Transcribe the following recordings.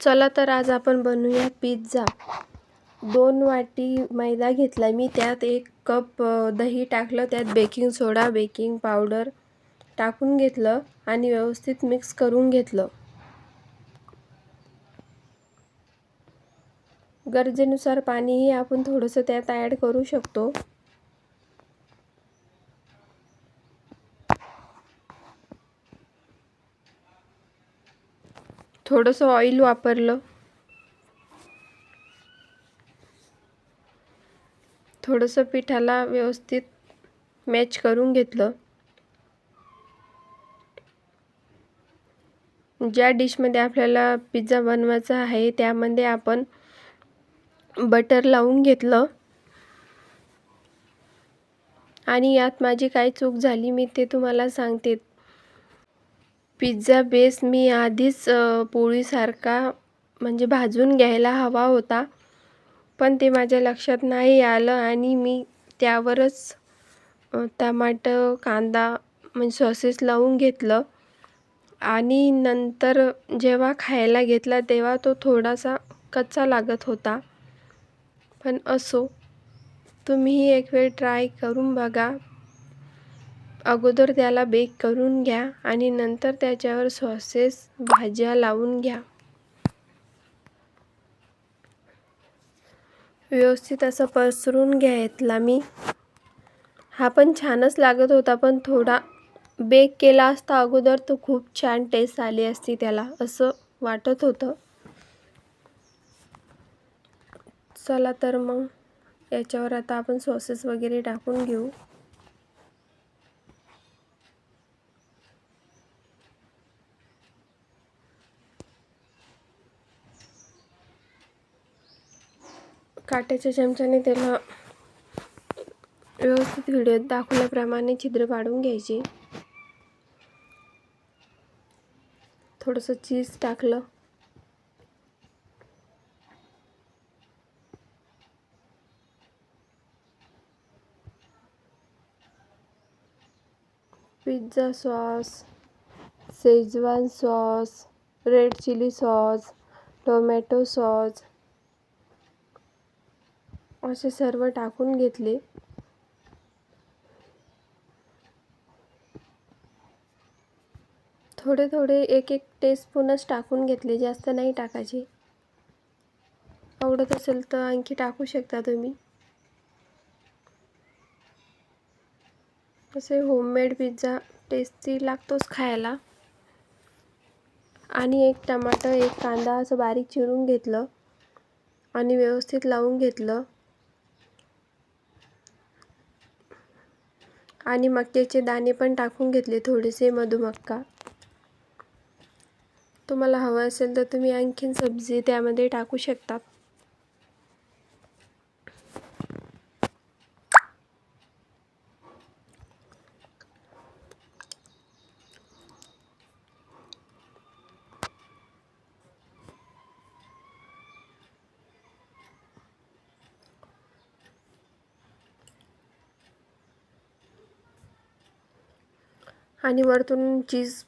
चला तर आज आपण बनवूया पिझ्झा. दोन वाटी मैदा घेतला मी. त्यात एक कप दही टाकलं. त्यात बेकिंग सोडा बेकिंग पावडर टाकून घेतलं आणि व्यवस्थित मिक्स करून घेतलं. गरजेनुसार पाणीही आपण थोडंसं त्यात ॲड करू शकतो. थोडंसं ऑइल वापरलं. थोडंसं पिठाला व्यवस्थित मॅच करून घेतलं. ज्या डिशमध्ये आपल्याला पिझ्झा बनवायचा आहे त्यामध्ये आपण बटर लावून घेतलं. आणि यात माझी काय चूक झाली मी ते तुम्हाला सांगते. पिझ्झा बेस मी आधीच पोळीसारखा म्हणजे भाजून घ्यायला हवा होता. पण ते माझ्या लक्षात नाही आलं आणि मी त्यावरच टमाटर कांदा म्हणजे सॉसेस लावून घेतलं. आणि नंतर जेव्हा खायला घेतला तेव्हा तो थोडासा कच्चा लागत होता. पण असो तुम्हीही एक वेळ ट्राय करून बघा. अगोदर त्याला बेक करून घ्या आणि नंतर त्याच्यावर सॉसेस भाज्या लावून घ्या. व्यवस्थित असं पसरून घेतला मी. हा पण छानच लागत होता पण थोडा बेक केला असता अगोदर तर खूप छान टेस्ट आली असती त्याला असं वाटत होतं. चला तर मग याच्यावर आता आपण सॉसेस वगैरे टाकून घेऊ. काट्याच्या चमच्याने त्याला व्यवस्थित व्हिडिओत दाखवल्याप्रमाणे छिद्र पाडून घ्यायची. थोडंसं चीज टाकलं. Pizza sauce schezwan sauce red chilli sauce tomato sauce असे सर्व टाकून घेतले. थोडे थोडे एक एक टेस्पूनच टाकून घेतले जास्त नाही टाकायचे. आवडत असेल तर आणखी टाकू शकता तुम्ही. असे होममेड पिझ्झा टेस्टी लागतोच खायला. आणि एक टमाटर एक कांदा असं बारीक चिरून घेतलं. आणि व्यवस्थित लावून घेतलं. आणि मक्याचे दाणे पण टाकून घेतले थोडेसे मधुमक्का. तुम्हाला हवं असेल तर तुम्ही आणखीन सब्जी त्यामध्ये टाकू शकतात आणि वरतून चीज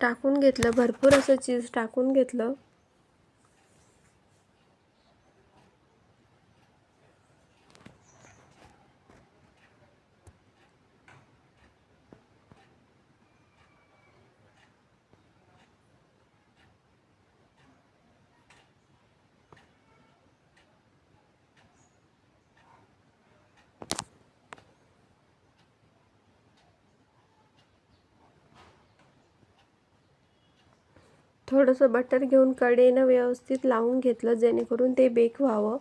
टाकून घेतलं. भरपूर असं चीज टाकून घेतलं. थोडंसं बटर घेऊन कडेनं व्यवस्थित लावून घेतलं जेणेकरून ते बेक व्हावं.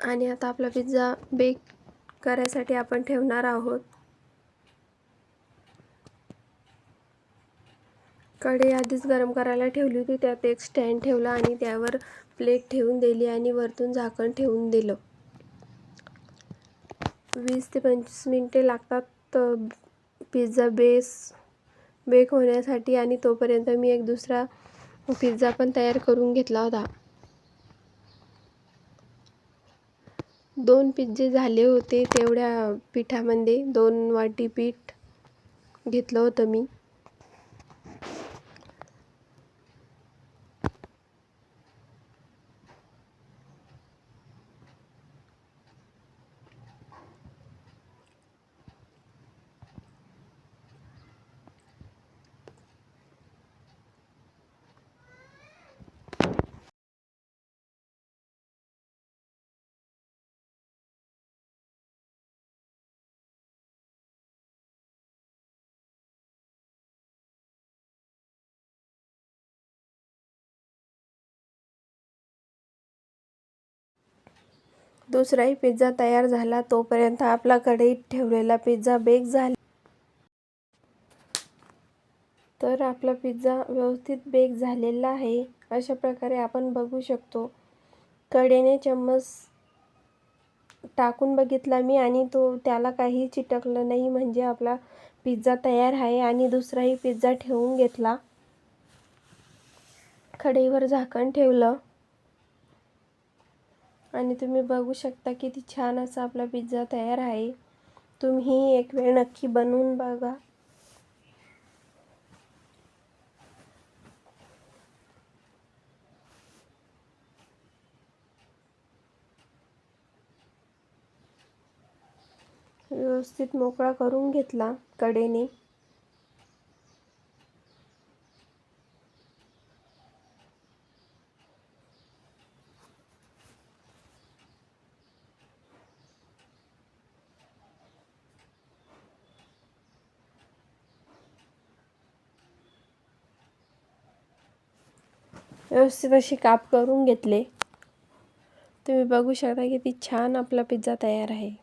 आणि आता आपला पिझ्झा बेक करायसाठी आपण ठेवणार आहोत. कढई आधीच गरम करायला ठेवली होती त्यात एक स्टँड ठेवला आणि त्यावर प्लेट ठेवून दिली आणि वरतून झाकण ठेवून दिलं. वीस ते पंचवीस मिनटे लागतात पिझ्झा बेस बेक होण्यासाठी आणि तोपर्यंत मी एक दुसरा पिझ्झा पण तयार करून घेतला होता. दोन पिझ्झे झाले होते तेवढ्या पिठामध्ये. दोन वाटी पीठ घेतलं होतं मी. दुसराही पिझ्झा तयार झाला तोपर्यंत आपला कढईत ठेवलेला पिझ्झा बेक झाला. तर आपला पिझ्झा व्यवस्थित बेक झालेला आहे अशा प्रकारे आपण बघू शकतो. कडेने चम्मच टाकून बघितला मी आणि तो त्याला काही चिटकलं नाही म्हणजे आपला पिझ्झा तयार आहे आणि दुसराही पिझ्झा ठेवून घेतला. कढईवर झाकण ठेवलं. आणि तुम्ही बघू शकता किती छान असा आपला पिझ्झा तयार आहे. तुम्ही एक वेळ नक्की बनवून बघा. व्यवस्थित मोकळा करून घेतला कडेने. व्यवस्थित असे काप करून घेतले. तुम्ही बघू शकता किती छान आपला पिझ्झा तयार आहे.